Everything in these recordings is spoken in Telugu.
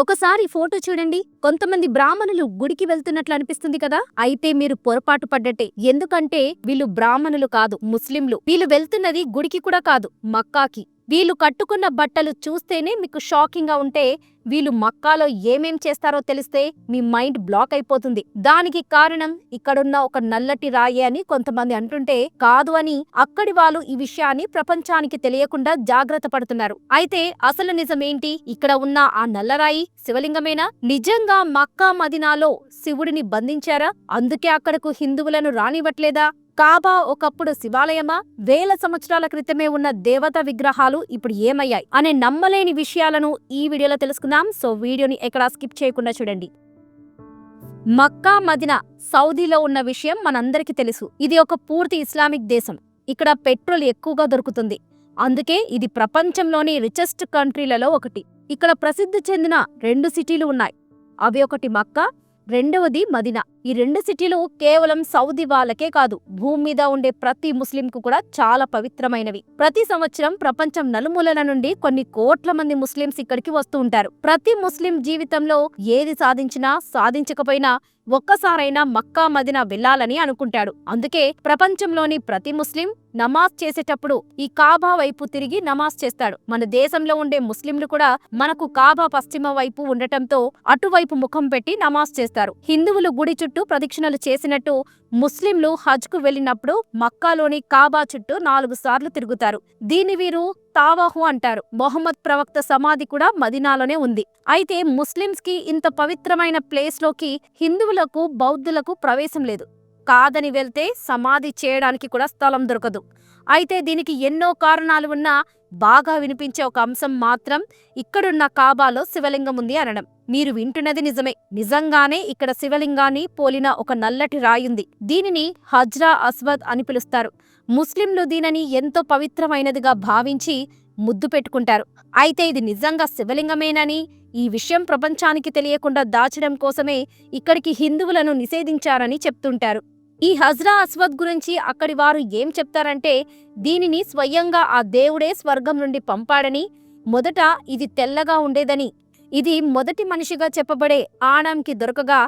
ఒకసారి ఫోటో చూడండి. కొంతమంది బ్రాహ్మణులు గుడికి వెళ్తున్నట్లు అనిపిస్తుంది కదా? అయితే మీరు పొరపాటు పడ్డట్టే. ఎందుకంటే వీళ్ళు బ్రాహ్మణులు కాదు ముస్లింలు. వీళ్ళు వెళ్తున్నది గుడికి కూడా కాదు మక్కాకి. వీళ్ళు కట్టుకున్న బట్టలు చూస్తేనే మీకు షాకింగ్గా ఉంటే వీళ్ళు మక్కాలో ఏమేం చేస్తారో తెలిస్తే మీ మైండ్ బ్లాక్ అయిపోతుంది. దానికి కారణం ఇక్కడున్న ఒక నల్లటి రాయి అని కొంతమంది అంటుంటే కాదు అని అక్కడి వాళ్ళు ఈ విషయాన్ని ప్రపంచానికి తెలియకుండా జాగ్రత్త పడుతున్నారు. అయితే అసలు నిజమేంటి? ఇక్కడ ఉన్న ఆ నల్లరాయి శివలింగమేనా? నిజంగా మక్కా మదినాలో శివుడిని బంధించారా? అందుకే అక్కడకు హిందువులను రానివ్వట్లేదా? కాబా ఒకప్పుడు శివాలయమా? వేల సంవత్సరాల క్రితమే ఉన్న దేవతా విగ్రహాలు ఇప్పుడు ఏమయ్యాయి? అనే నమ్మలేని విషయాలను ఈ వీడియోలో తెలుసుకుందాం. సో వీడియోని ఎక్కడా స్కిప్ చేయకుండా చూడండి. మక్కా మదిన సౌదీలో ఉన్న విషయం మనందరికీ తెలుసు. ఇది ఒక పూర్తి ఇస్లామిక్ దేశం. ఇక్కడ పెట్రోల్ ఎక్కువగా దొరుకుతుంది. అందుకే ఇది ప్రపంచంలోని రిచెస్ట్ కంట్రీలలో ఒకటి. ఇక్కడ ప్రసిద్ధి చెందిన రెండు సిటీలు ఉన్నాయి. అవి ఒకటి మక్కా రెండవది మదినా. ఈ రెండు సిటీలు కేవలం సౌదీ వాళ్ళకే కాదు భూమి మీద ఉండే ప్రతి ముస్లింకు కూడా చాలా పవిత్రమైనవి. ప్రతి సంవత్సరం ప్రపంచం నలుమూలల నుండి కొన్ని కోట్ల మంది ముస్లింస్ ఇక్కడికి వస్తూ ఉంటారు. ప్రతి ముస్లిం జీవితంలో ఏది సాధించినా సాధించకపోయినా ఒక్కసారైనా మక్కా మదినా వెళ్ళాలని అనుకుంటాడు. అందుకే ప్రపంచంలోని ప్రతి ముస్లిం నమాజ్ చేసేటప్పుడు ఈ కాబా వైపు తిరిగి నమాజ్ చేస్తాడు. మన దేశంలో ఉండే ముస్లింలు కూడా మనకు కాబా పశ్చిమ వైపు ఉండటంతో అటువైపు ముఖం పెట్టి నమాజ్ చేస్తారు. హిందువులు గుడి చుట్టూ ప్రదక్షిణలు చేసినట్టు ముస్లింలు హజ్కు వెళ్ళినప్పుడు మక్కాలోని కాబా చుట్టూ నాలుగు సార్లు తిరుగుతారు. దీని వీరు తావాహు అంటారు. మొహమ్మద్ ప్రవక్త సమాధి కూడా మదీనాలోనే ఉంది. అయితే ముస్లింస్కి ఇంత పవిత్రమైన ప్లేస్లోకి హిందువులకు బౌద్ధులకు ప్రవేశం లేదు. కాదని వెళ్తే సమాధి చేయడానికి కూడా స్థలం దొరకదు. అయితే దీనికి ఎన్నో కారణాలు ఉన్నా బాగా వినిపించే ఒక అంశం మాత్రం ఇక్కడున్న కాబాలో శివలింగం ఉంది అనడం. మీరు వింటున్నది నిజమే. నిజంగానే ఇక్కడ శివలింగాన్ని పోలిన ఒక నల్లటి రాయుంది. దీనిని హజ్రా అస్వద్ అని పిలుస్తారు. ముస్లింలు దీనిని ఎంతో పవిత్రమైనదిగా భావించి ముద్దు పెట్టుకుంటారు. అయితే ఇది నిజంగా శివలింగమేనని ఈ విషయం ప్రపంచానికి తెలియకుండా దాచడం కోసమే ఇక్కడికి హిందువులను నిషేధించారని చెప్తుంటారు. ఈ హజ్రా అస్వద్ గురించి అక్కడి వారు ఏం చెప్తారంటే దీనిని స్వయంగా ఆ దేవుడే స్వర్గం నుండి పంపాడని మొదట ఇది తెల్లగా ఉండేదని. ఇది మొదటి మనిషిగా చెప్పబడే ఆనంకి దొరకగా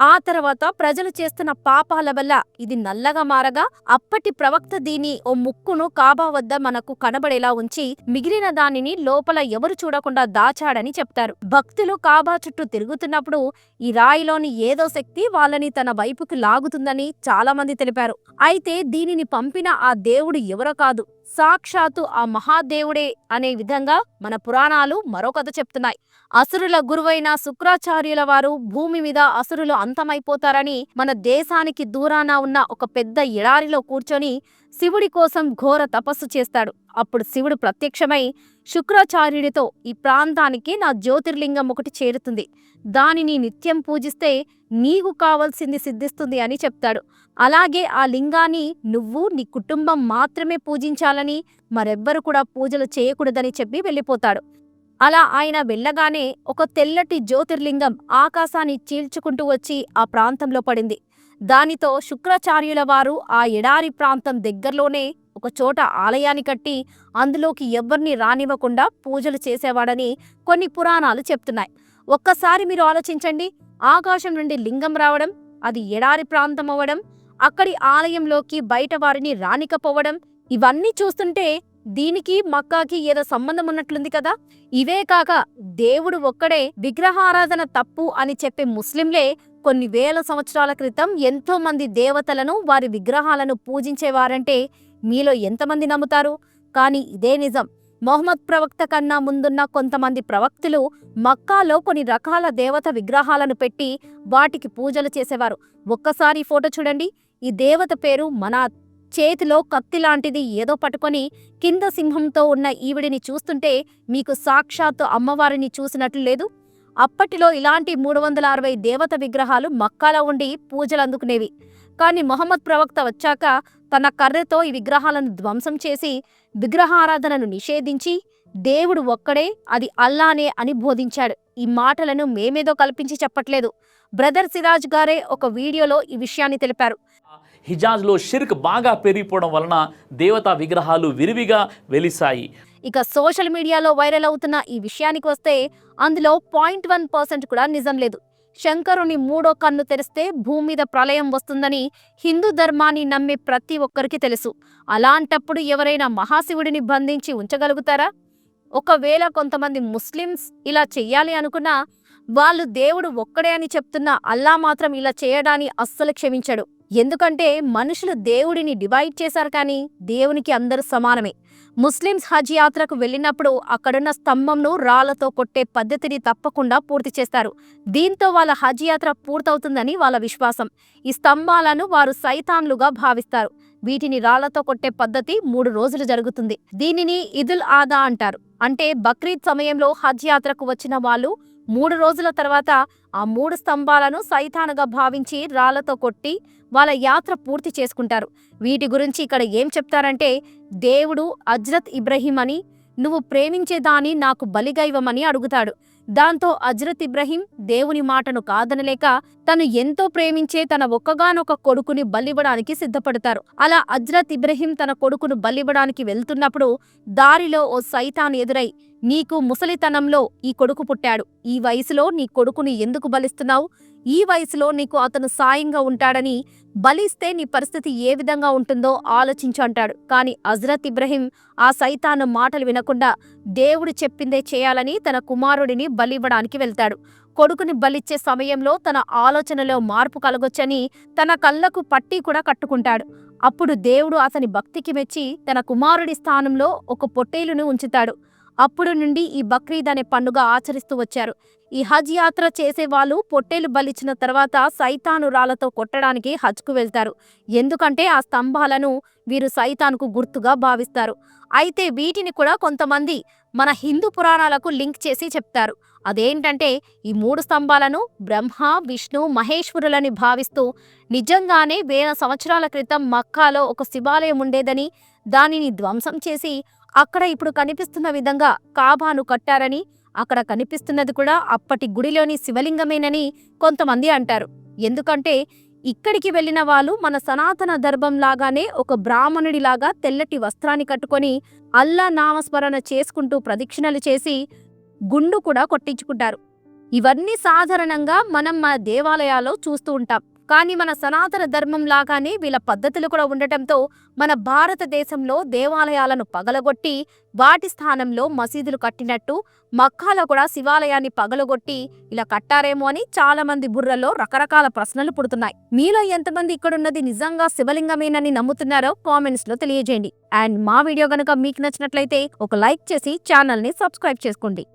ఆ తర్వాత ప్రజలు చేస్తున్న పాపాల వల్ల ఇది నల్లగా మారగా అప్పటి ప్రవక్త దీని ఓ ముక్కును కాబా వద్ద మనకు కనబడేలా ఉంచి మిగిలిన దానిని లోపల ఎవరు చూడకుండా దాచాడని చెప్తారు. భక్తులు కాబా చుట్టూ తిరుగుతున్నప్పుడు ఈ రాయిలోని ఏదో శక్తి వాళ్ళని తన వైపుకి లాగుతుందని చాలా మంది తెలిపారు. అయితే దీనిని పంపిన ఆ దేవుడు ఎవరో కాదు. సాక్షాత్తు ఆ మహాదేవుడే అనే విధంగా మన పురాణాలు మరో కథ చెప్తున్నాయి. అసురుల గురువైన శుక్రాచార్యుల వారు భూమి మీద అసురులు అంతమైపోతారని మన దేశానికి దూరాన ఉన్న ఒక పెద్ద ఎడారిలో కూర్చొని శివుడి కోసం ఘోర తపస్సు చేస్తాడు. అప్పుడు శివుడు ప్రత్యక్షమై శుక్రాచార్యుడితో ఈ ప్రాంతానికి నా జ్యోతిర్లింగం ఒకటి చేరుతుంది. దానిని నిత్యం పూజిస్తే నీకు కావలసింది సిద్ధిస్తుంది అని చెప్తాడు. అలాగే ఆ లింగాన్ని నువ్వు నీ కుటుంబం మాత్రమే పూజించాలని మరెవ్వరు కూడా పూజలు చేయకూడదని చెప్పి వెళ్ళిపోతాడు. అలా ఆయన వెళ్ళగానే ఒక తెల్లటి జ్యోతిర్లింగం ఆకాశాన్ని చీల్చుకుంటూ వచ్చి ఆ ప్రాంతంలో పడింది. దానితో శుక్రాచార్యుల వారు ఆ ఎడారి ప్రాంతం దగ్గరలోనే ఒక చోట ఆలయాన్ని కట్టి అందులోకి ఎవ్వరిని రానివ్వకుండా పూజలు చేసేవాడని కొన్ని పురాణాలు చెప్తున్నాయి. ఒక్కసారి మీరు ఆలోచించండి. ఆకాశం నుండి లింగం రావడం అది ఎడారి ప్రాంతం అవ్వడం అక్కడి ఆలయంలోకి బయట వారిని రానికపోవడం ఇవన్నీ చూస్తుంటే దీనికి మక్కాకి ఏదో సంబంధం ఉన్నట్లుంది కదా. ఇవే కాక దేవుడు ఒక్కడే విగ్రహారాధన తప్పు అని చెప్పే ముస్లింలే కొన్ని వేల సంవత్సరాల క్రితం ఎంతో మంది దేవతలను వారి విగ్రహాలను పూజించేవారంటే మీలో ఎంతమంది నమ్ముతారు? కానీ ఇదే నిజం. మొహమ్మద్ ప్రవక్త కన్నా ముందున్న కొంతమంది ప్రవక్తులు మక్కాలో కొన్ని రకాల దేవత విగ్రహాలను పెట్టి వాటికి పూజలు చేసేవారు. ఒక్కసారి ఫోటో చూడండి. ఈ దేవత పేరు మనాత్ చేతిలో కత్తి లాంటిది ఏదో పట్టుకొని కింద సింహంతో ఉన్న ఈవిడిని చూస్తుంటే మీకు సాక్షాత్తు అమ్మవారిని చూసినట్లు లేదు? అప్పటిలో ఇలాంటి మూడు వందల అరవై దేవత విగ్రహాలు మక్కాలో ఉండి పూజలు అందుకునేవి. కానీ మొహమ్మద్ ప్రవక్త వచ్చాక తన కర్రెతో ఈ విగ్రహాలను ధ్వంసం చేసి విగ్రహారాధనను నిషేధించి దేవుడు ఒక్కడే అది అల్లానే అని బోధించాడు. ఈ మాటలను మేమేదో కల్పించి చెప్పట్లేదు. బ్రదర్ సిరాజ్ గారే ఒక వీడియోలో ఈ విషయాన్ని తెలిపారు. హిజాజ్లో షిర్క్ బాగా పెరిగిపోవడం వలన దేవతా విగ్రహాలు విరివిగా వెలిసాయి ఇక సోషల్ మీడియాలో వైరల్ అవుతున్న ఈ విషయానికి వస్తే అందులో పాయింట్ వన్ పర్సెంట్ కూడా నిజం లేదు. శంకరుని మూడో కన్ను తెరిస్తే భూమి మీద ప్రళయం వస్తుందని హిందూ ధర్మాన్ని నమ్మే ప్రతి ఒక్కరికి తెలుసు. అలాంటప్పుడు ఎవరైనా మహాశివుడిని బంధించి ఉంచగలుగుతారా? ఒకవేళ కొంతమంది ముస్లిమ్స్ ఇలా చెయ్యాలి అనుకున్నా వాళ్ళు దేవుడు ఒక్కడే అని చెప్తున్న అల్లా మాత్రం ఇలా చేయడాన్ని అస్సలు క్షమించడు. ఎందుకంటే మనుషులు దేవుడిని డివైడ్ చేశారు కానీ దేవునికి అందరూ సమానమే. ముస్లిమ్స్ హజ్ యాత్రకు వెళ్ళినప్పుడు అక్కడున్న స్తంభంను రాళ్ళతో కొట్టే పద్ధతిని తప్పకుండా పూర్తి చేస్తారు. దీంతో వాళ్ళ హజ్ యాత్ర పూర్తవుతుందని వాళ్ళ విశ్వాసం. ఈ స్తంభాలను వారు సైతాన్లుగా భావిస్తారు. వీటిని రాళ్ళతో కొట్టే పద్ధతి మూడు రోజులు జరుగుతుంది. దీనిని ఇదుల్ ఆదా అంటారు. అంటే బక్రీద్ సమయంలో హజ్ యాత్రకు వచ్చిన వాళ్ళు మూడు రోజుల తర్వాత ఆ మూడు స్తంభాలను సైతానుగా భావించి రాళ్ళతో కొట్టి వాళ్ళ యాత్ర పూర్తి చేసుకుంటారు. వీటి గురించి ఇక్కడ ఏం చెప్తారంటే దేవుడు అజ్రత్ ఇబ్రహీం అని నువ్వు ప్రేమించేదాని నాకు బలిగా ఇవ్వమని అడుగుతాడు. దాంతో అజ్రత్ ఇబ్రహీం దేవుని మాటను కాదనలేక తను ఎంతో ప్రేమించే తన ఒక్కగానొక కొడుకుని బలివ్వడానికి సిద్ధపడతారు. అలా అజ్రత్ ఇబ్రహీం తన కొడుకును బలివ్వడానికి వెళ్తున్నప్పుడు దారిలో ఓ సైతాన్ ఎదురై నీకు ముసలితనంలో ఈ కొడుకు పుట్టాడు. ఈ వయసులో నీ కొడుకుని ఎందుకు బలిస్తున్నావు? ఈ వయసులో నీకు అతను సాయంగా ఉంటాడని బలిస్తే నీ పరిస్థితి ఏ విధంగా ఉంటుందో ఆలోచించు అంటాడు. కాని హజ్రత్ ఇబ్రహీం ఆ సైతాను మాటలు వినకుండా దేవుడు చెప్పిందే చేయాలని తన కుమారుడిని బలివ్వడానికి వెళ్తాడు. కొడుకుని బలిచ్చే సమయంలో తన ఆలోచనలో మార్పు కలగొచ్చని తన కళ్ళకు పట్టి కూడా కట్టుకుంటాడు. అప్పుడు దేవుడు అతని భక్తికి మెచ్చి తన కుమారుడి స్థానంలో ఒక పొట్టేలును ఉంచుతాడు. అప్పుడు నుండి ఈ బక్రీద్ అనే పండుగ ఆచరిస్తూ వచ్చారు. ఈ హజ్ యాత్ర చేసే వాళ్ళు పొట్టేలు బలిచిన తర్వాత సైతానురాలతో కొట్టడానికి హజ్కు వెళ్తారు. ఎందుకంటే ఆ స్తంభాలను వీరు సైతానుకు గుర్తుగా భావిస్తారు. అయితే వీటిని కూడా కొంతమంది మన హిందూ పురాణాలకు లింక్ చేసి చెప్తారు. అదేంటంటే ఈ మూడు స్తంభాలను బ్రహ్మ విష్ణు మహేశ్వరులని భావిస్తూ నిజంగానే వేల సంవత్సరాల క్రితం మక్కాలో ఒక శివాలయం ఉండేదని దానిని ధ్వంసం చేసి అక్కడ ఇప్పుడు కనిపిస్తున్న విధంగా కాబాను కట్టారని అక్కడ కనిపిస్తున్నది కూడా అప్పటి గుడిలోని శివలింగమేనని కొంతమంది అంటారు. ఎందుకంటే ఇక్కడికి వెళ్ళిన వాళ్ళు మన సనాతన ధర్మం లాగానే ఒక బ్రాహ్మణుడిలాగా తెల్లటి వస్త్రాన్ని కట్టుకొని అల్లా నామస్మరణ చేసుకుంటూ ప్రదక్షిణలు చేసి గుండు కూడా కొట్టించుకుంటారు. ఇవన్నీ సాధారణంగా మనం మన దేవాలయాల్లో చూస్తూ ఉంటాం. కానీ మన సనాతన ధర్మం లాగానే వీళ్ళ పద్ధతులు కూడా ఉండటంతో మన భారతదేశంలో దేవాలయాలను పగలగొట్టి వాటి స్థానంలో మసీదులు కట్టినట్టు మక్కాలో కూడా శివాలయాన్ని పగలగొట్టి ఇలా కట్టారేమో అని చాలా మంది బుర్రలో రకరకాల ప్రశ్నలు పుడుతున్నాయి. మీలో ఎంతమంది ఇక్కడున్నది నిజంగా శివలింగమేనని నమ్ముతున్నారో కామెంట్స్లో తెలియజేయండి. అండ్ మా వీడియో గనుక మీకు నచ్చినట్లయితే ఒక లైక్ చేసి ఛానల్ని సబ్స్క్రైబ్ చేసుకోండి.